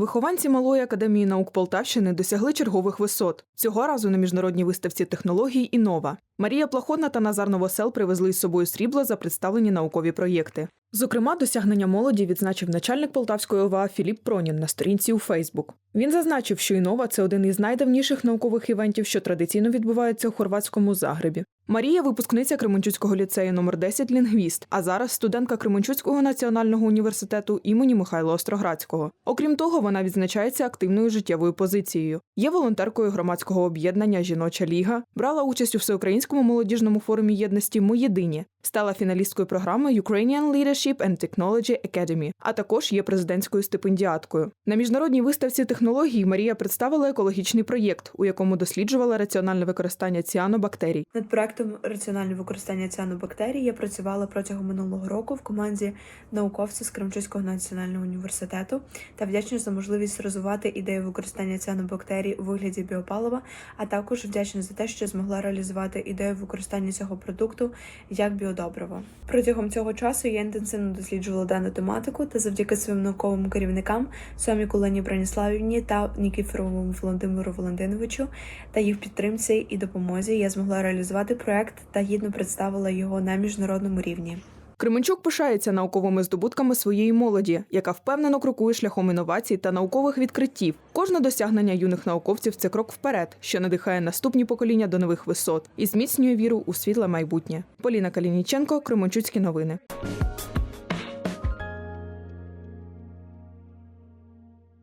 Вихованці малої академії наук Полтавщини досягли чергових висот. Цього разу на міжнародній виставці технологій Інова. Марія Плахотна та Назар Новосел привезли з собою срібло за представлені наукові проєкти. Зокрема, досягнення молоді відзначив начальник Полтавської ОВА Філіп Пронін на сторінці у Фейсбук. Він зазначив, що Інова це один із найдавніших наукових івентів, що традиційно відбувається у хорватському Загребі. Марія випускниця Кременчуцького ліцею номер 10 лінгвіст, а зараз студентка Кременчуцького національного університету імені Михайла Остроградського. Окрім того, вона відзначається активною життєвою позицією. Є волонтеркою громадського об'єднання Жіноча ліга, брала участь у всеукраїнському молодіжному форумі єдності Ми єдині, стала фіналісткою програми Ukrainian Leadership and Technology Academy, а також є президентською стипендіаткою. На міжнародній виставці технологій Марія представила екологічний проєкт, у якому досліджувала раціональне використання ціанобактерій. Над проектом раціональне використання ціанобактерій я працювала протягом минулого року в команді науковців з Кремчуцького національного університету та вдячна за можливість розвивати ідею використання ціанобактерій у вигляді біопалива, а також вдячна за те, що змогла реалізувати ідею використання цього продукту як біодобрива. Протягом цього часу я інтенсивно досліджувала дану тематику та завдяки своїм науковим керівникам Сомі Кулені Броніславівні та Нікіфоровому Володимиру Валентиновичу та їх підтримці і допомозі я змогла реалізувати проект та гідно представила його на міжнародному рівні. Кременчук пишається науковими здобутками своєї молоді, яка впевнено крокує шляхом інновацій та наукових відкриттів. Кожне досягнення юних науковців це крок вперед, що надихає наступні покоління до нових висот і зміцнює віру у світле майбутнє. Поліна Калініченко, Кременчуцькі новини.